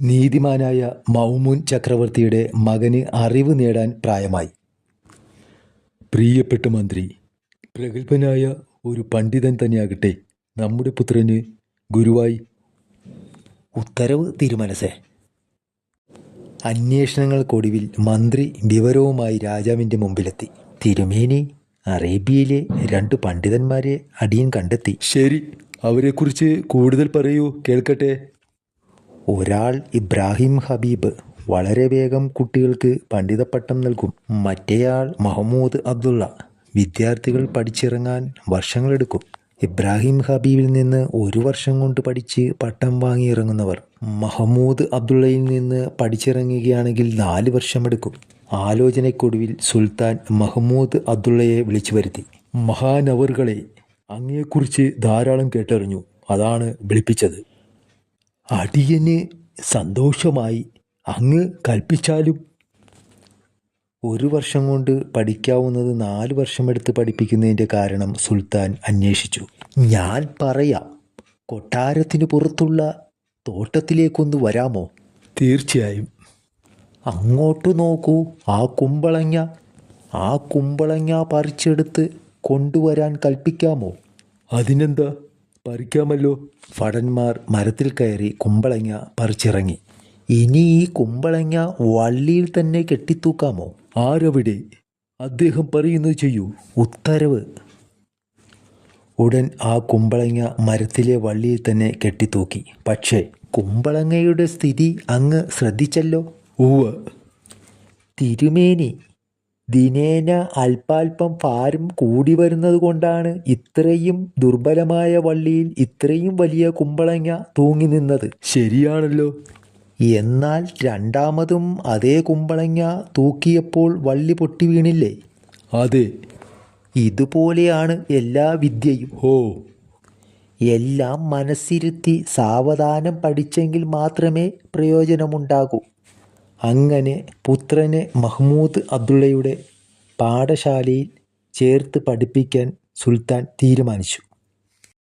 നീതിമാനായ മൗമുൻ ചക്രവർത്തിയുടെ മകന് അറിവ് നേടാൻ പ്രായമായി. പ്രിയപ്പെട്ട മന്ത്രി പ്രഗത്ഭനായ ഒരു പണ്ഡിതൻ തന്നെയാകട്ടെ നമ്മുടെ പുത്രന് ഗുരുവായി. ഉത്തരവ് തീരുമാനസേ അന്വേഷണങ്ങൾക്കൊടുവിൽ മന്ത്രി വിവരവുമായി രാജാവിന്റെ മുമ്പിലെത്തി. തിരുമേനി അറേബ്യയിലെ രണ്ട് പണ്ഡിതന്മാരെ അടിയൻ കണ്ടെത്തി. ശരി അവരെക്കുറിച്ച് കൂടുതൽ പറയൂ കേൾക്കട്ടെ. ഒരാൾ ഇബ്രാഹിം ഹബീബ് വളരെ വേഗം കുട്ടികൾക്ക് പണ്ഡിതപ്പട്ടം നൽകും. മറ്റേയാൾ മഹമ്മൂദ് അബ്ദുള്ള വിദ്യാർത്ഥികൾ പഠിച്ചിറങ്ങാൻ വർഷങ്ങളെടുക്കും. ഇബ്രാഹിം ഹബീബിൽ നിന്ന് ഒരു വർഷം കൊണ്ട് പഠിച്ച് പട്ടം വാങ്ങിയിറങ്ങുന്നവർ മഹമ്മൂദ് അബ്ദുള്ളയിൽ നിന്ന് പഠിച്ചിറങ്ങുകയാണെങ്കിൽ നാല് വർഷമെടുക്കും. ആലോചനയ്ക്കൊടുവിൽ സുൽത്താൻ മഹമ്മൂദ് അബ്ദുള്ളയെ വിളിച്ചു വരുത്തി. മഹാനവറുകളെ അങ്ങയെക്കുറിച്ച് ധാരാളം കേട്ടറിഞ്ഞു. അതാണ് വിളിപ്പിച്ചത്. അടിയന് സന്തോഷമായി അങ്ങ് കൽപ്പിച്ചാലും ഒരു വർഷം കൊണ്ട് പഠിക്കാവുന്നത് നാല് വർഷമെടുത്ത് പഠിപ്പിക്കുന്നതിന്റെ കാരണം സുൽത്താൻ അന്വേഷിച്ചു. ഞാൻ പറയാം കൊട്ടാരത്തിന് പുറത്തുള്ള തോട്ടത്തിലേക്കൊന്ന് വരാമോ? തീർച്ചയായും. അങ്ങോട്ട് നോക്കൂ ആ കുമ്പളങ്ങ ആ കുമ്പളങ്ങ പറിച്ചെടുത്ത് കൊണ്ടുവരാൻ കൽപ്പിക്കാമോ? അതിനെന്താ? പറിക്കാമല്ലോ. ഭടന്മാർ മരത്തിൽ കയറി കുമ്പളങ്ങ പറിച്ചിറങ്ങി. ഇനി ഈ കുമ്പളങ്ങ വള്ളിയിൽ തന്നെ കെട്ടിത്തൂക്കാമോ? ആരവിടെ? അദ്ദേഹം പറയുന്നത് ചെയ്യൂ. ഉത്തരവ്. ഉടൻ ആ കുമ്പളങ്ങ മരത്തിലെ വള്ളിയിൽ തന്നെ കെട്ടിത്തൂക്കി. പക്ഷേ കുമ്പളങ്ങയുടെ സ്ഥിതി അങ്ങ് ശ്രദ്ധിച്ചല്ലോ. ഉവ്വ്. തിരുമേനി. ദിനേന അല്പാൽപം ഭാരം കൂടി വരുന്നത് കൊണ്ടാണ് ഇത്രയും ദുർബലമായ വള്ളിയിൽ ഇത്രയും വലിയ കുമ്പളങ്ങ തൂങ്ങി നിന്നത്. ശരിയാണല്ലോ. എന്നാൽ രണ്ടാമതും അതേ കുമ്പളങ്ങ തൂക്കിയപ്പോൾ വള്ളി പൊട്ടി വീണില്ലേ? അതെ. ഇതുപോലെയാണ് എല്ലാ വിദ്യയും. ഓ. എല്ലാം മനസ്സിരുത്തി സാവധാനം പഠിച്ചെങ്കിൽ മാത്രമേ പ്രയോജനമുണ്ടാകൂ. അങ്ങനെ പുത്രനെ മഹ്മൂദ് അബ്ദുള്ളയുടെ പാഠശാലയിൽ ചേർത്ത് പഠിപ്പിക്കാൻ സുൽത്താൻ തീരുമാനിച്ചു.